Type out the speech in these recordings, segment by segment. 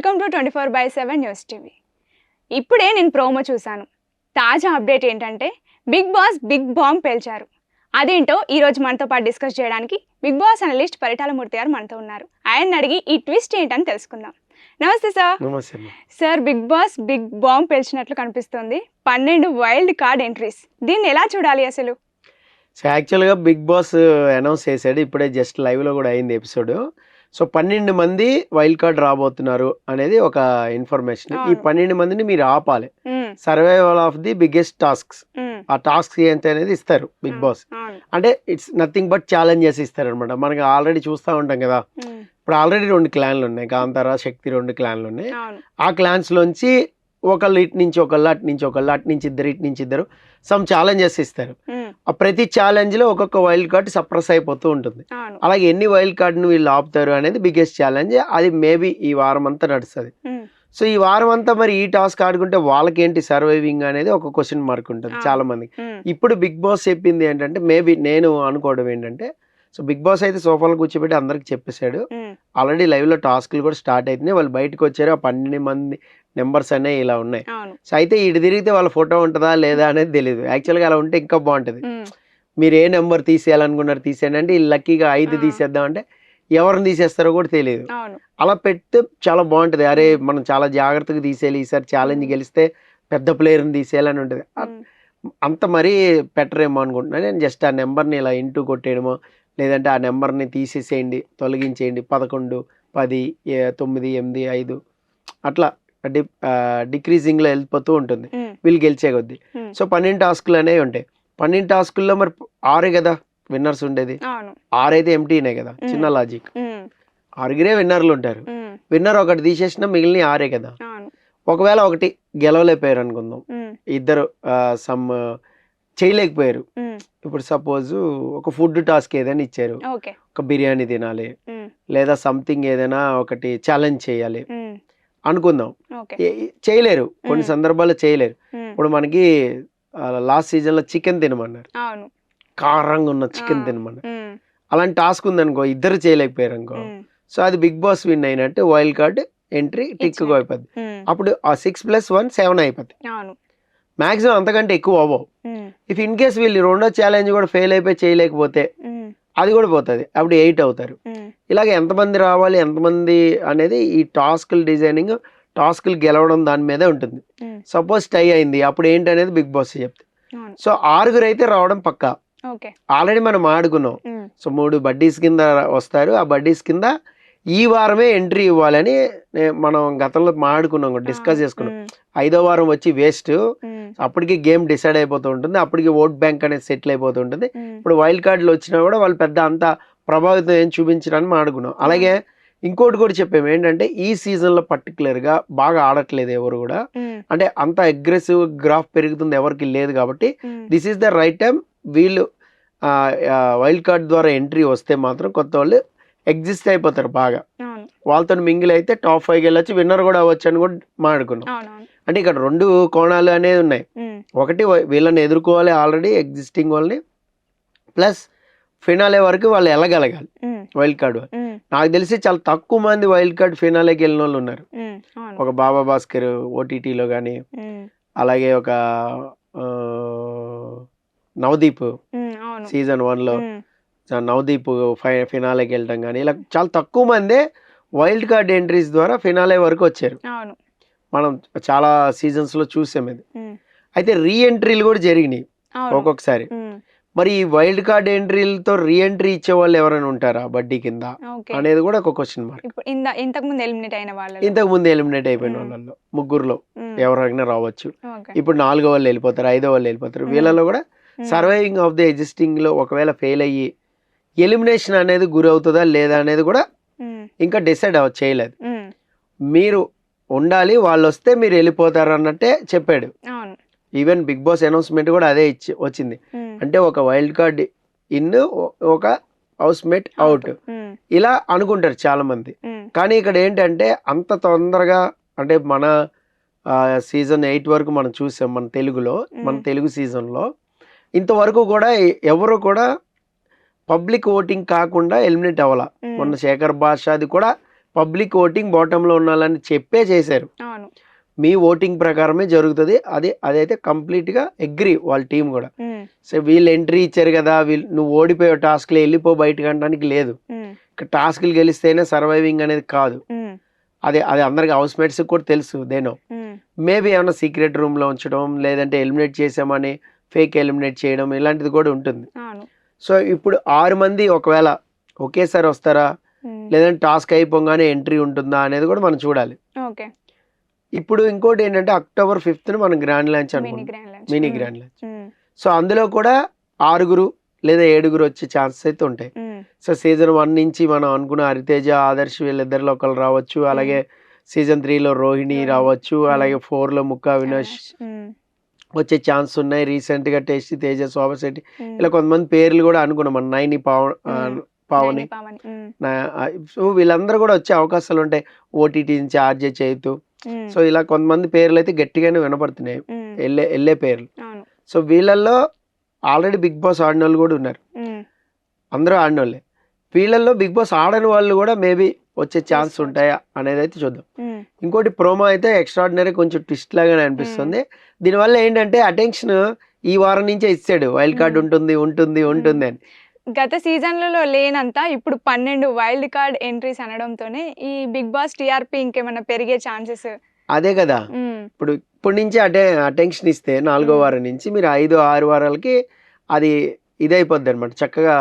Welcome to twenty four by seven news TV. ఇప్పుడే నేను promo చూశాను. తాజా అప్డేట్ ఏంటంటే బిగ్ బాస్ బిగ్ బాంబ్ పేల్చారు. అదేంటో ఈ రోజు మనతో పాటు డిస్కస్ చేయడానికి బిగ్ బాస్ అనలిస్ట్ పరిటాలమూర్తి గారు మనతో ఉన్నారు. ఆయన అడిగి ఈ ట్విస్ట్ ఏంటని తెలుసుకుందాం. నమస్తే sir. Sir Bigg Boss big bomb పేల్చినట్లు కనిపిస్తుంది. పన్నెండు వైల్డ్ కార్డ్ ఎంట్రీస్. దీన్ని ఎలా చూడాలి అసలు? సో యాక్చువల్గా బిగ్ బాస్ అనౌన్స్ చేశాడు. ఇప్పుడే జస్ట్ లైవ్లో కూడా అయింది ఎపిసోడ్. సో పన్నెండు మంది వైల్డ్ కార్డ్ రాబోతున్నారు అనేది ఒక ఇన్ఫర్మేషన్. ఈ. పన్నెండు మందిని మీరు ఆపాలి. Survival of the biggest tasks. ఆ టాస్క్ ఏంటి అనేది ఇస్తారు బిగ్ బాస్. అంటే ఇట్స్ నథింగ్ బట్ ఛాలెంజెస్ ఇస్తారు అనమాట మనకి ఆల్రెడీ చూస్తూ ఉంటాం కదా. ఇప్పుడు ఆల్రెడీ రెండు క్లాన్లు ఉన్నాయి. కాంతార శక్తి రెండు క్లాన్లు ఉన్నాయి. ఆ క్లాన్స్లోంచి ఒకళ్ళు ఇటు నుంచి ఒకళ్ళు అటు నుంచి ఒకళ్ళు అటు నుంచి ఇద్దరు ఇటు నుంచి ఇద్దరు సమ్ ఛాలెంజెస్ ఇస్తారు. ఆ ప్రతి ఛాలెంజ్లో ఒక్కొక్క వైల్డ్ కార్డ్ సప్రెస్ అయిపోతూ ఉంటుంది. అలాగే ఎన్ని వైల్డ్ కార్డ్ను వీళ్ళు ఆపుతారు అనేది బిగ్గెస్ట్ ఛాలెంజ్ అది మేబీ ఈ వారం అంతా నడుస్తుంది సో ఈ వారం అంతా మరి ఈ టాస్క్ ఆడుకుంటే వాళ్ళకేంటి సర్వైవింగ్ అనేది ఒక క్వశ్చన్ మార్క్ ఉంటుంది. చాలా మందికి ఇప్పుడు బిగ్ బాస్ చెప్పింది ఏంటంటే మేబీ నేను అనుకోవడం ఏంటంటే సో బిగ్ బాస్ అయితే సోఫాలో కూర్చోబెట్టి అందరికి చెప్పేశాడు. ఆల్రెడీ లైవ్లో టాస్క్లు కూడా స్టార్ట్ అవుతున్నాయి వాళ్ళు బయటకు వచ్చారు. ఆ పన్నెండు మంది నెంబర్స్ అనేవి ఇలా ఉన్నాయి. సో అయితే ఇటు తిరిగితే వాళ్ళ ఫోటో ఉంటుందా లేదా అనేది తెలియదు యాక్చువల్గా అలా ఉంటే ఇంకా బాగుంటుంది. మీరు ఏ నెంబర్ తీసేయాలనుకున్నారు తీసేయండి అంటే ఈ లక్కీగా ఐదు. తీసేద్దాం అంటే ఎవరిని తీసేస్తారో కూడా తెలియదు అలా పెడితే చాలా బాగుంటుంది. అరే మనం చాలా జాగ్రత్తగా తీసేయాలి. ఈసారి ఛాలెంజ్ గెలిస్తే పెద్ద ప్లేయర్ని తీసేయాలని ఉంటుంది. అంత మరీ పెట్టరేమో అనుకుంటున్నాను నేను జస్ట్ ఆ నెంబర్ని ఇలా ఇంటూ కొట్టేయడమో లేదంటే ఆ నెంబర్ని తీసేసేయండి తొలగించేయండి. పదకొండు పది తొమ్మిది ఎనిమిది ఐదు. అట్లా డి డిక్రీజింగ్లో వెళ్ళిపోతూ ఉంటుంది. వీళ్ళు గెలిచే కొద్దీ. సో పన్నెండు టాస్కులు అనేవి ఉంటాయి. పన్నెండు టాస్కుల్లో మరి ఆరే కదా విన్నర్స్ ఉండేది. ఆరైతే ఎంటీనే కదా చిన్న లాజిక్. ఆరుగురే విన్నర్లు ఉంటారు. విన్నర్ ఒకటి తీసేసినా మిగిలిన ఆరే కదా. ఒకవేళ ఒకటి గెలవలేకపోయారు అనుకుందాం ఇద్దరు సమ్ చేయలేకపోయారు. ఇప్పుడు సపోజ్ ఒక ఫుడ్ టాస్క్ ఏదైనా ఇచ్చారు. ఒక బిర్యానీ తినాలి. లేదా సంథింగ్ ఏదైనా ఒకటి ఛాలెంజ్ చేయాలి. అనుకుందాం. చేయలేరు. కొన్ని. సందర్భాల్లో చేయలేరు. ఇప్పుడు మనకి లాస్ట్ సీజన్లో చికెన్ తినమన్నారు. కారంగా ఉన్న చికెన్. తినమన్నారు. అలాంటి టాస్క్ ఉందనుకో ఇద్దరు చేయలేకపోయారు అనుకో సో అది బిగ్ బాస్ విన్ అయినట్టు వైల్డ్ కార్డ్ ఎంట్రీ టిక్. అయిపోద్ది. అప్పుడు ఆ సిక్స్ ప్లస్ వన్ సెవెన్ అయిపోద్ది. మాక్సిమం అంతకంటే ఎక్కువ అవ్వవు. ఇఫ్ ఇన్ కేస్ వీళ్ళు రెండో ఛాలెంజ్ కూడా ఫెయిల్ అయిపోయి చేయలేకపోతే అది కూడా పోతుంది. అప్పుడు ఎయిట్ అవుతారు. ఇలాగ ఎంతమంది రావాలి ఎంతమంది అనేది ఈ టాస్కులు డిజైనింగ్ టాస్కులు గెలవడం దాని మీదే ఉంటుంది. సపోజ్ టై అయింది అప్పుడు ఏంటి అనేది బిగ్ బాస్ చెప్తే సో ఆరుగురు అయితే రావడం పక్కా. ఆల్రెడీ మనం ఆడుకున్నాం. సో మూడు బడ్డీస్ కింద వస్తారు. ఆ బడ్డీస్ కింద ఈ వారమే ఎంట్రీ ఇవ్వాలని మనం గతంలో మాడుకున్నాం డిస్కస్ చేసుకున్నాం. ఐదో వారం వచ్చి వేస్ట్. అప్పటికి గేమ్ డిసైడ్ అయిపోతూ ఉంటుంది. అప్పటికి ఓట్ బ్యాంక్ అనేది సెటిల్ అయిపోతూ ఉంటుంది. ఇప్పుడు వైల్డ్ కార్డులు వచ్చినా కూడా వాళ్ళు పెద్ద అంత ప్రభావితం ఏం చూపించడానికి మాడుకున్నాం అలాగే ఇంకోటి కూడా చెప్పాము. ఏంటంటే ఈ సీజన్లో పర్టికులర్గా బాగా ఆడట్లేదు ఎవరు కూడా. అంటే అంత అగ్రెసివ్ గ్రాఫ్ పెరుగుతుంది ఎవరికి లేదు కాబట్టి this is the right time వీళ్ళు వైల్డ్ కార్డ్ ద్వారా ఎంట్రీ వస్తే మాత్రం కొత్త వాళ్ళు ఎగ్జిస్ట్ అయిపోతారు బాగా. వాళ్ళతో మింగిల్ అయితే టాప్ ఫైవ్కి వెళ్ళొచ్చు విన్నర్ కూడా అవ్వచ్చు అని కూడా మాట్లాడుకున్నాం. అంటే ఇక్కడ రెండు కోణాలు అనేది ఉన్నాయి. ఒకటి వీళ్ళని ఎదుర్కోవాలి ఆల్రెడీ ఎగ్జిస్టింగ్ వాళ్ళని ప్లస్ ఫినాలే వరకు వాళ్ళు వెళ్ళగలగాలి. వైల్డ్ కార్డ్ నాకు తెలిసి చాలా తక్కువ మంది వైల్డ్ కార్డ్ ఫినాలేకి వెళ్ళిన వాళ్ళు ఉన్నారు. ఒక బాబా భాస్కర్ ఓటీటీలో కానీ అలాగే ఒక నవదీప్ సీజన్ వన్లో నవదీప్ ఫై ఫినాలేకి వెళ్ళటం కానీ ఇలా చాలా తక్కువ మందే వైల్డ్ కార్డ్ ఎంట్రీస్ ద్వారా ఫినాలే వరకు వచ్చారు. మనం చాలా సీజన్స్లో చూసాం ఇది. ఉమ్, అయితే రీ ఎంట్రీలు కూడా జరిగినాయి ఒక్కొక్కసారి. మరి ఈ వైల్డ్ కార్డ్ ఎంట్రీలతో రీ ఎంట్రీ ఇచ్చే వాళ్ళు ఎవరైనా ఉంటారా బడ్డీ కింద? అనేది కూడా ఒక క్వశ్చన్ మార్క్. ఇంతకు ముందు ఎలిమినేట్ అయిన వాళ్ళు ఇంతకు ముందు ఎలిమినేట్ అయిపోయిన. వాళ్ళలో ముగ్గురులో. ఎవరైనా రావచ్చు. ఇప్పుడు నాలుగో వాళ్ళు వెళ్ళిపోతారు ఐదో వాళ్ళు వెళ్ళిపోతారు. వీళ్ళలో కూడా సర్వైవింగ్ ఆఫ్ ది ఎగ్జిస్టింగ్లో ఒకవేళ ఫెయిల్ అయ్యి ఎలిమినేషన్ అనేది గురి అవుతుందా లేదా అనేది కూడా ఇంకా డిసైడ్ అవ చేయలేదు. మీరు ఉండాలి వాళ్ళు వస్తే మీరు వెళ్ళిపోతారు అన్నట్టే చెప్పాడు. ఈవెన్ బిగ్ బాస్ అనౌన్స్మెంట్ కూడా అదే ఇచ్చి వచ్చింది. అంటే ఒక వైల్డ్ కార్డ్ ఇన్ ఒక హౌస్ మేట్ అవుట్ ఇలా అనుకుంటారు చాలా మంది కానీ ఇక్కడ ఏంటంటే అంత తొందరగా అంటే మన సీజన్ ఎయిట్ వరకు మనం చూసాం మన తెలుగులో మన. తెలుగు సీజన్లో ఇంతవరకు కూడా ఎవరు కూడా పబ్లిక్ ఓటింగ్ కాకుండా ఎలిమినేట్ అవ్వాల? మొన్న శేఖర్ అది కూడా పబ్లిక్ ఓటింగ్ బాటంలో ఉండాలని చెప్పే చేశారు. మీ ఓటింగ్ ప్రకారమే జరుగుతుంది. అది అదైతే కంప్లీట్గా అగ్రి వాళ్ళ టీం కూడా. సో వీళ్ళు ఎంట్రీ ఇచ్చారు కదా వీళ్ళు నువ్వు ఓడిపోయే టాస్క్లో వెళ్ళిపో బయటకు అనడానికి లేదు. టాస్క్లు గెలిస్తేనే సర్వైవింగ్ అనేది కాదు. అది అది అందరికి హౌస్ మేట్స్కి కూడా తెలుసు దేనో మేబీ ఏమైనా సీక్రెట్ రూమ్లో ఉంచడం లేదంటే ఎలిమినేట్ చేసామని ఫేక్ ఎలిమినేట్ చేయడం ఇలాంటిది కూడా ఉంటుంది. సో ఇప్పుడు ఆరు మంది ఒకవేళ ఒకేసారి వస్తారా? లేదంటే టాస్క్ అయిపోగానే ఎంట్రీ ఉంటుందా అనేది కూడా మనం చూడాలి. ఓకే. ఇప్పుడు ఇంకోటి ఏంటంటే అక్టోబర్ ఫిఫ్త్ మనం గ్రాండ్ లాంచ్ అనుకుంటాం మినీ గ్రాండ్ లాంచ్. సో అందులో కూడా ఆరుగురు లేదా ఏడుగురు వచ్చే ఛాన్సెస్ అయితే ఉంటాయి. సో సీజన్ వన్ నుంచి మనం అనుకున్న హరితేజ ఆదర్శ్ వీళ్ళిద్దరిలో ఒకరు రావచ్చు. అలాగే సీజన్ త్రీలో రోహిణి. రావచ్చు. అలాగే ఫోర్లో ముక్కా వినాష్. వచ్చే ఛాన్స్ ఉన్నాయి. రీసెంట్గా టేస్టీ తేజ శోభశెట్టి ఇలా కొంతమంది పేర్లు కూడా అనుకున్నాం. మన నైని పావ. పావని. సో వీళ్ళందరూ కూడా వచ్చే అవకాశాలు ఉంటాయి. ఓటీటీ నుంచి ఆర్జే ఉమ్, సో ఇలా కొంతమంది పేర్లు అయితే గట్టిగానే వినపడుతున్నాయి. వెళ్ళే వెళ్ళే పేర్లు. సో వీళ్ళల్లో ఆల్రెడీ బిగ్ బాస్ ఆడిన వాళ్ళు కూడా ఉన్నారు. అందరూ ఆడిన వాళ్ళే వీళ్ళల్లో బిగ్ బాస్ ఆడని వాళ్ళు కూడా మేబీ వచ్చే ఛాన్స్. ఉంటాయా అనేది అయితే చూద్దాం ఇంకోటి ప్రోమో అయితే ఎక్స్ట్రాడినరీ కొంచెం ట్విస్ట్ లాగానే అనిపిస్తుంది. దీనివల్ల ఏంటంటే అటెన్షన్ ఈ వారం నుంచే ఇచ్చాడు. Wild card Hmm. ఉంటుంది ఉంటుంది ఉంటుంది అని. గత సీజన్లలో లేనంత ఇప్పుడు పన్నెండు వైల్డ్ కార్డ్ ఎంట్రీస్ అనడంతోనే ఈ బిగ్ బాస్ టీఆర్పీ ఇంకేమైనా పెరిగే ఛాన్సెస్ అదే కదా. ఇప్పుడు ఇప్పటి నుంచి అటే అటెన్షన్ ఇస్తే నాలుగో Hmm. వారం నుంచి మీరు ఐదు ఆరు వారాలకి అది ఇదైపోద్ది అనమాట చక్కగా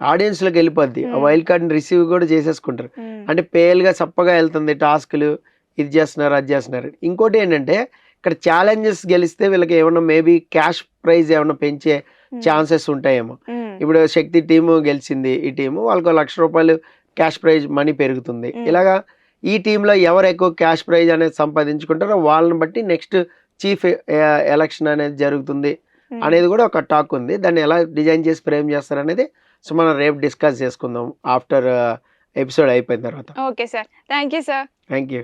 audience లోకి వెళ్ళిపోద్ది. ఆ Hmm. వైల్డ్ కార్డ్ని రిసీవ్ కూడా చేసేసుకుంటారు. అంటే పేలుగా చప్పగా వెళ్తుంది టాస్క్లు ఇది చేస్తున్నారు అది చేస్తున్నారు. ఇంకోటి ఏంటంటే ఇక్కడ ఛాలెంజెస్ గెలిస్తే వీళ్ళకి ఏమన్నా మేబీ క్యాష్ ప్రైజ్ ఏమన్నా పెంచే ఛాన్సెస్ ఉంటాయేమో. ఇప్పుడు శక్తి టీము గెలిచింది ఈ టీము వాళ్ళకు లక్ష రూపాయలు క్యాష్ ప్రైజ్ మనీ పెరుగుతుంది. ఇలాగా ఈ టీంలో ఎవరు ఎక్కువ క్యాష్ ప్రైజ్ అనేది సంపాదించుకుంటారో వాళ్ళని బట్టి నెక్స్ట్ చీఫ్ ఎలక్షన్ అనేది జరుగుతుంది అనేది కూడా ఒక టాక్ ఉంది. దాన్ని ఎలా డిజైన్ చేసి ఫ్రేమ్ చేస్తారు అనేది సో మనం రేపు డిస్కస్ చేసుకుందాం ఆఫ్టర్ ఎపిసోడ్ అయిపోయిన తర్వాత. Okay sir. Thank you sir. Thank you